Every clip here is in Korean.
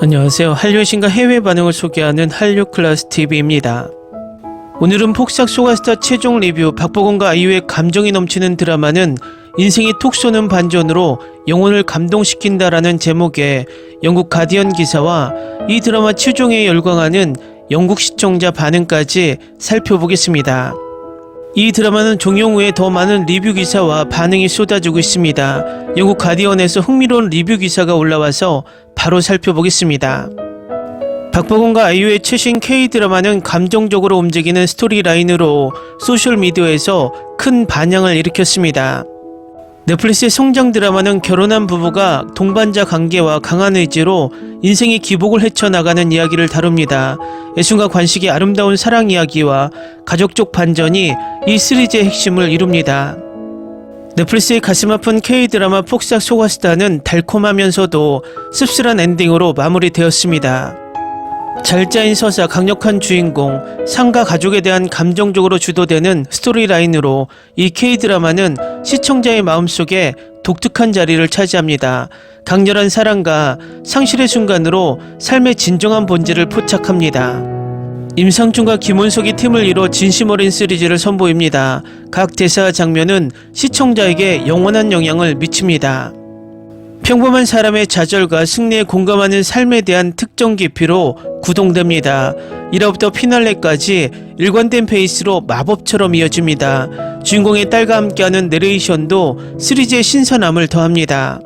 안녕하세요. 한류 신과 해외 반응을 소개하는 한류 클래스 TV입니다. 오늘은 폭삭 소가스타 최종 리뷰 박보검과 아이유의 감정이 넘치는 드라마는 인생이 톡 쏘는 반전으로 영혼을 감동시킨다라는 제목의 영국 가디언 기사와 이 드라마 최종에 열광하는 영국 시청자 반응까지 살펴보겠습니다. 이 드라마는 종영 후에 더 많은 리뷰 기사와 반응이 쏟아지고 있습니다. 영국 가디언에서 흥미로운 리뷰 기사가 올라와서 바로 살펴보겠습니다. 박보검과 아이유의 최신 K-드라마는 감정적으로 움직이는 스토리라인으로 소셜미디어에서 큰 반향을 일으켰습니다. 넷플릭스의 성장 드라마는 결혼한 부부가 동반자 관계와 강한 의지로 인생의 기복을 헤쳐나가는 이야기를 다룹니다. 애순과 관식의 아름다운 사랑 이야기와 가족적 반전이 이 시리즈의 핵심을 이룹니다. 넷플릭스의 가슴 아픈 K-드라마 폭삭 소가스타는 달콤하면서도 씁쓸한 엔딩으로 마무리되었습니다. 잘 짜인 서사, 강력한 주인공, 상가 가족에 대한 감정적으로 주도되는 스토리라인으로 이 K-드라마는 시청자의 마음속에 독특한 자리를 차지합니다. 강렬한 사랑과 상실의 순간으로 삶의 진정한 본질을 포착합니다. 임상준과 김원석이 팀을 이뤄 진심 어린 시리즈를 선보입니다. 각 대사 장면은 시청자에게 영원한 영향을 미칩니다. 평범한 사람의 좌절과 승리에 공감하는 삶에 대한 특정 깊이로 구동됩니다. 1화부터 피날레까지 일관된 페이스로 마법처럼 이어집니다. 주인공의 딸과 함께하는 내레이션도 시리즈의 신선함을 더합니다.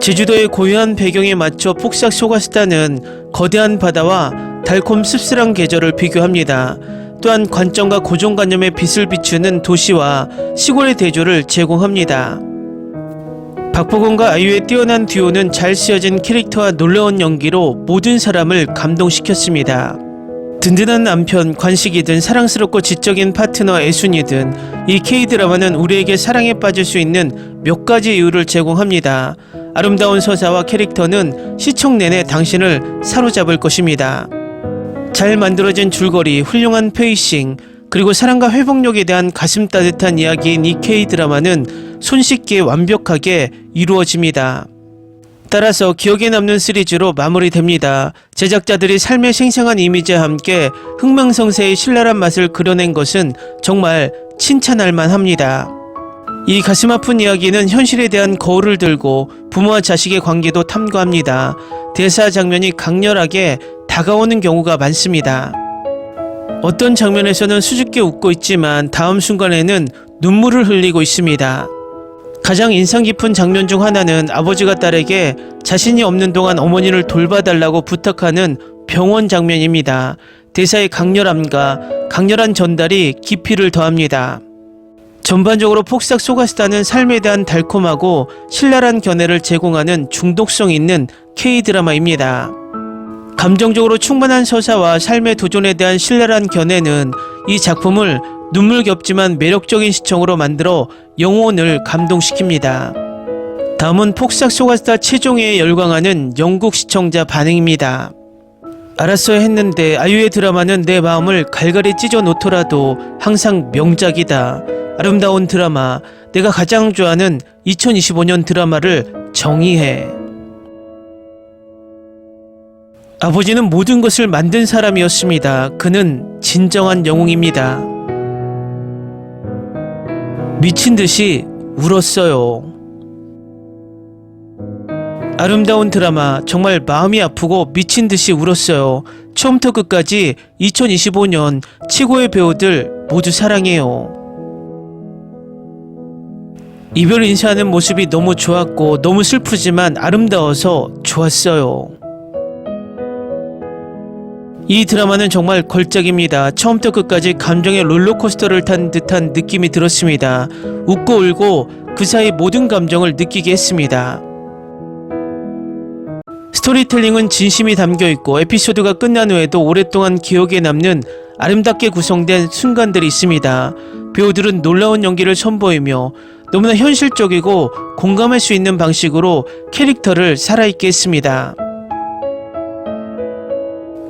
제주도의 고요한 배경에 맞춰 폭삭 소가스타는 거대한 바다와 달콤 씁쓸한 계절을 비교합니다. 또한 관점과 고정관념의 빛을 비추는 도시와 시골의 대조를 제공합니다. 박보검과 아이유의 뛰어난 듀오는 잘 쓰여진 캐릭터와 놀라운 연기로 모든 사람을 감동시켰습니다. 든든한 남편, 관식이든 사랑스럽고 지적인 파트너 애순이든 이 K-드라마는 우리에게 사랑에 빠질 수 있는 몇 가지 이유를 제공합니다. 아름다운 서사와 캐릭터는 시청 내내 당신을 사로잡을 것입니다. 잘 만들어진 줄거리, 훌륭한 페이싱, 그리고 사랑과 회복력에 대한 가슴 따뜻한 이야기인 이 K-드라마는 손쉽게 완벽하게 이루어집니다. 따라서 기억에 남는 시리즈로 마무리됩니다. 제작자들이 삶의 생생한 이미지와 함께 흥망성쇠의 신랄한 맛을 그려낸 것은 정말 칭찬할 만합니다. 이 가슴 아픈 이야기는 현실에 대한 거울을 들고 부모와 자식의 관계도 탐구합니다. 대사 장면이 강렬하게 다가오는 경우가 많습니다. 어떤 장면에서는 수줍게 웃고 있지만 다음 순간에는 눈물을 흘리고 있습니다. 가장 인상 깊은 장면 중 하나는 아버지가 딸에게 자신이 없는 동안 어머니를 돌봐달라고 부탁하는 병원 장면입니다. 대사의 강렬함과 강렬한 전달이 깊이를 더합니다. 전반적으로 폭삭 소가스타는 삶에 대한 달콤하고 신랄한 견해를 제공하는 중독성 있는 K-드라마입니다. 감정적으로 충만한 서사와 삶의 도전에 대한 신랄한 견해는 이 작품을 눈물겹지만 매력적인 시청으로 만들어 영혼을 감동시킵니다. 다음은 폭삭 소가스타 최종회에 열광하는 영국 시청자 반응입니다. 알았어야 했는데 아유의 드라마는 내 마음을 갈갈이 찢어 놓더라도 항상 명작이다. 아름다운 드라마, 내가 가장 좋아하는 2025년 드라마를 정의해. 아버지는 모든 것을 만든 사람이었습니다. 그는 진정한 영웅입니다. 미친 듯이 울었어요. 아름다운 드라마 정말 마음이 아프고 미친 듯이 울었어요. 처음부터 끝까지 2025년 최고의 배우들 모두 사랑해요. 이별 인사하는 모습이 너무 좋았고 너무 슬프지만 아름다워서 좋았어요. 이 드라마는 정말 걸작입니다. 처음부터 끝까지 감정의 롤러코스터를 탄 듯한 느낌이 들었습니다. 웃고 울고 그 사이 모든 감정을 느끼게 했습니다. 스토리텔링은 진심이 담겨 있고 에피소드가 끝난 후에도 오랫동안 기억에 남는 아름답게 구성된 순간들이 있습니다. 배우들은 놀라운 연기를 선보이며 너무나 현실적이고 공감할 수 있는 방식으로 캐릭터를 살아있게 했습니다.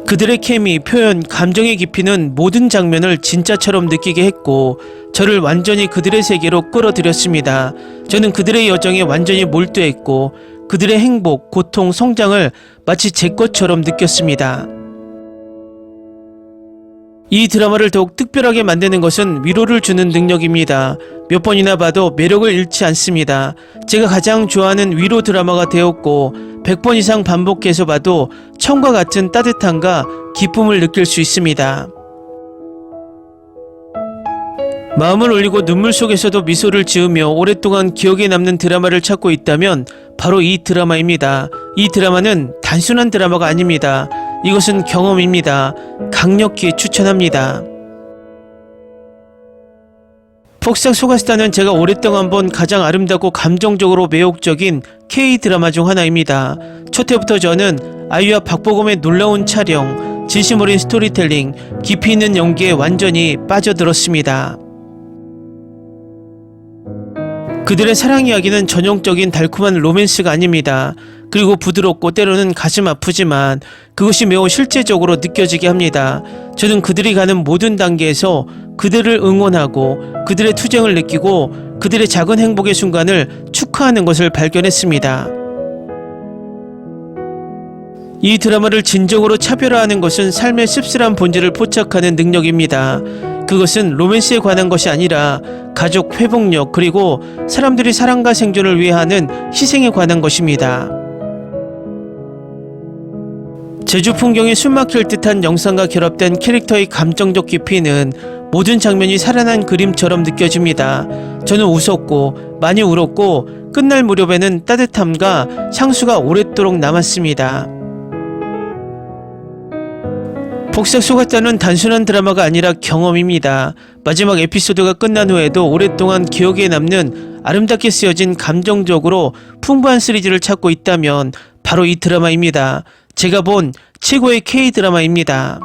그들의 케미, 표현, 감정의 깊이는 모든 장면을 진짜처럼 느끼게 했고 저를 완전히 그들의 세계로 끌어들였습니다. 저는 그들의 여정에 완전히 몰두했고 그들의 행복, 고통, 성장을 마치 제 것처럼 느꼈습니다. 이 드라마를 더욱 특별하게 만드는 것은 위로를 주는 능력입니다. 몇 번이나 봐도 매력을 잃지 않습니다. 제가 가장 좋아하는 위로 드라마가 되었고 100번 이상 반복해서 봐도 처음과 같은 따뜻함과 기쁨을 느낄 수 있습니다. 마음을 올리고 눈물 속에서도 미소를 지으며 오랫동안 기억에 남는 드라마를 찾고 있다면 바로 이 드라마입니다. 이 드라마는 단순한 드라마가 아닙니다. 이것은 경험입니다. 강력히 추천합니다. 폭삭 소가스타는 제가 오랫동안 본 가장 아름답고 감정적으로 매혹적인 K 드라마 중 하나입니다. 첫 해부터 저는 아이와 박보검의 놀라운 촬영, 진심 어린 스토리텔링, 깊이 있는 연기에 완전히 빠져들었습니다. 그들의 사랑 이야기는 전형적인 달콤한 로맨스가 아닙니다. 그리고 부드럽고 때로는 가슴 아프지만 그것이 매우 실제적으로 느껴지게 합니다. 저는 그들이 가는 모든 단계에서 그들을 응원하고 그들의 투쟁을 느끼고 그들의 작은 행복의 순간을 축하하는 것을 발견했습니다. 이 드라마를 진정으로 차별화하는 것은 삶의 씁쓸한 본질을 포착하는 능력입니다. 그것은 로맨스에 관한 것이 아니라 가족 회복력 그리고 사람들이 사랑과 생존을 위해 하는 희생에 관한 것입니다. 제주 풍경이 숨막힐 듯한 영상과 결합된 캐릭터의 감정적 깊이는 모든 장면이 살아난 그림처럼 느껴집니다. 저는 웃었고 많이 울었고 끝날 무렵에는 따뜻함과 향수가 오랫도록 남았습니다. 복색 속았다는 단순한 드라마가 아니라 경험입니다. 마지막 에피소드가 끝난 후에도 오랫동안 기억에 남는 아름답게 쓰여진 감정적으로 풍부한 시리즈를 찾고 있다면 바로 이 드라마입니다. 제가 본 최고의 K 드라마입니다.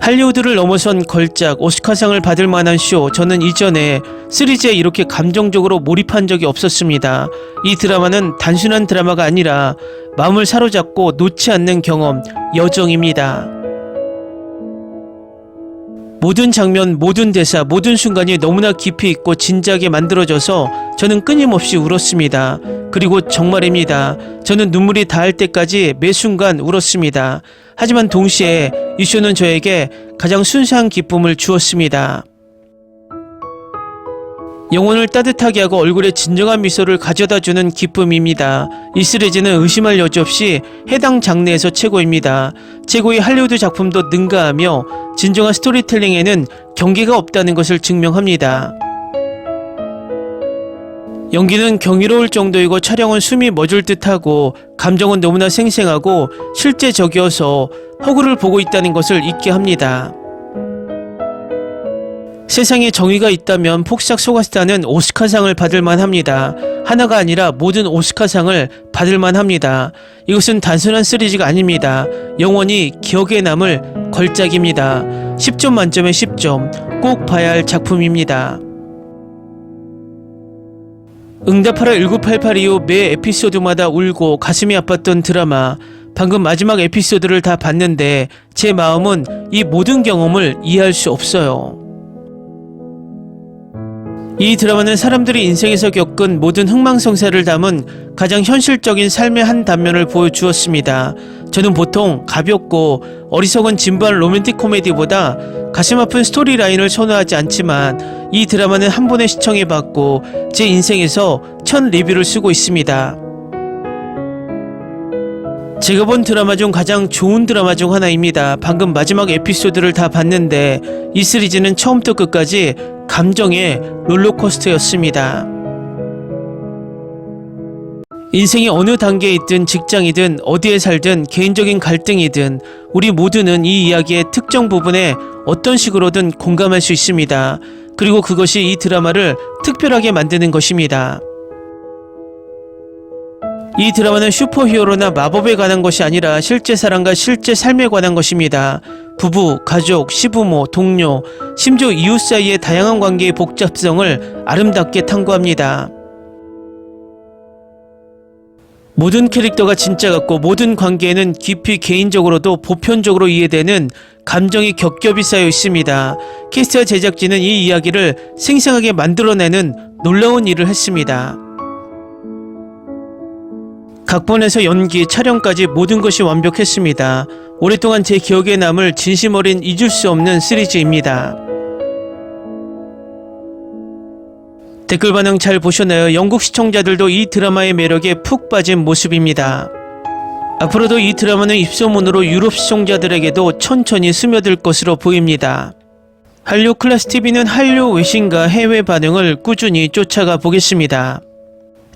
할리우드를 넘어선 걸작 오스카상을 받을 만한 쇼 저는 이전에 시리즈에 이렇게 감정적으로 몰입한 적이 없었습니다. 이 드라마는 단순한 드라마가 아니라 마음을 사로잡고 놓지 않는 경험 여정입니다. 모든 장면, 모든 대사, 모든 순간이 너무나 깊이 있고 진지하게 만들어져서 저는 끊임없이 울었습니다. 그리고 정말입니다. 저는 눈물이 닿을 때까지 매 순간 울었습니다. 하지만 동시에 이 쇼는 저에게 가장 순수한 기쁨을 주었습니다. 영혼을 따뜻하게 하고 얼굴에 진정한 미소를 가져다 주는 기쁨입니다. 이 시리즈는 의심할 여지 없이 해당 장르에서 최고입니다. 최고의 할리우드 작품도 능가하며 진정한 스토리텔링에는 경계가 없다는 것을 증명합니다. 연기는 경이로울 정도이고 촬영은 숨이 멎을 듯하고 감정은 너무나 생생하고 실제적이어서 허구를 보고 있다는 것을 잊게 합니다. 세상에 정의가 있다면 폭삭 소가스타는 오스카상을 받을 만 합니다. 하나가 아니라 모든 오스카상을 받을 만 합니다. 이것은 단순한 시리즈가 아닙니다. 영원히 기억에 남을 걸작입니다. 10점 만점에 10점 꼭 봐야 할 작품입니다. 응답하라 1988 이후 매 에피소드마다 울고 가슴이 아팠던 드라마 방금 마지막 에피소드를 다 봤는데 제 마음은 이 모든 경험을 이해할 수 없어요. 이 드라마는 사람들이 인생에서 겪은 모든 흥망성쇠를 담은 가장 현실적인 삶의 한 단면을 보여주었습니다. 저는 보통 가볍고 어리석은 진부한 로맨틱 코미디보다 가슴 아픈 스토리 라인을 선호하지 않지만 이 드라마는 한 번에 시청해봤고 제 인생에서 첫 리뷰를 쓰고 있습니다. 제가 본 드라마 중 가장 좋은 드라마 중 하나입니다. 방금 마지막 에피소드를 다 봤는데 이 시리즈는 처음부터 끝까지 감정의 롤러코스터였습니다. 인생의 어느 단계에 있든 직장이든 어디에 살든 개인적인 갈등이든 우리 모두는 이 이야기의 특정 부분에 어떤 식으로든 공감할 수 있습니다. 그리고 그것이 이 드라마를 특별하게 만드는 것입니다. 이 드라마는 슈퍼히어로나 마법에 관한 것이 아니라 실제 사랑과 실제 삶에 관한 것입니다. 부부, 가족, 시부모, 동료, 심지어 이웃 사이의 다양한 관계의 복잡성을 아름답게 탐구합니다. 모든 캐릭터가 진짜 같고 모든 관계에는 깊이 개인적으로도 보편적으로 이해되는 감정이 겹겹이 쌓여 있습니다. 캐스트와 제작진은 이 이야기를 생생하게 만들어내는 놀라운 일을 했습니다. 각본에서 연기, 촬영까지 모든 것이 완벽했습니다. 오랫동안 제 기억에 남을 진심 어린 잊을 수 없는 시리즈입니다. 댓글 반응 잘 보셨나요? 영국 시청자들도 이 드라마의 매력에 푹 빠진 모습입니다. 앞으로도 이 드라마는 입소문으로 유럽 시청자들에게도 천천히 스며들 것으로 보입니다. 한류 클래스 TV는 한류 외신과 해외 반응을 꾸준히 쫓아가 보겠습니다.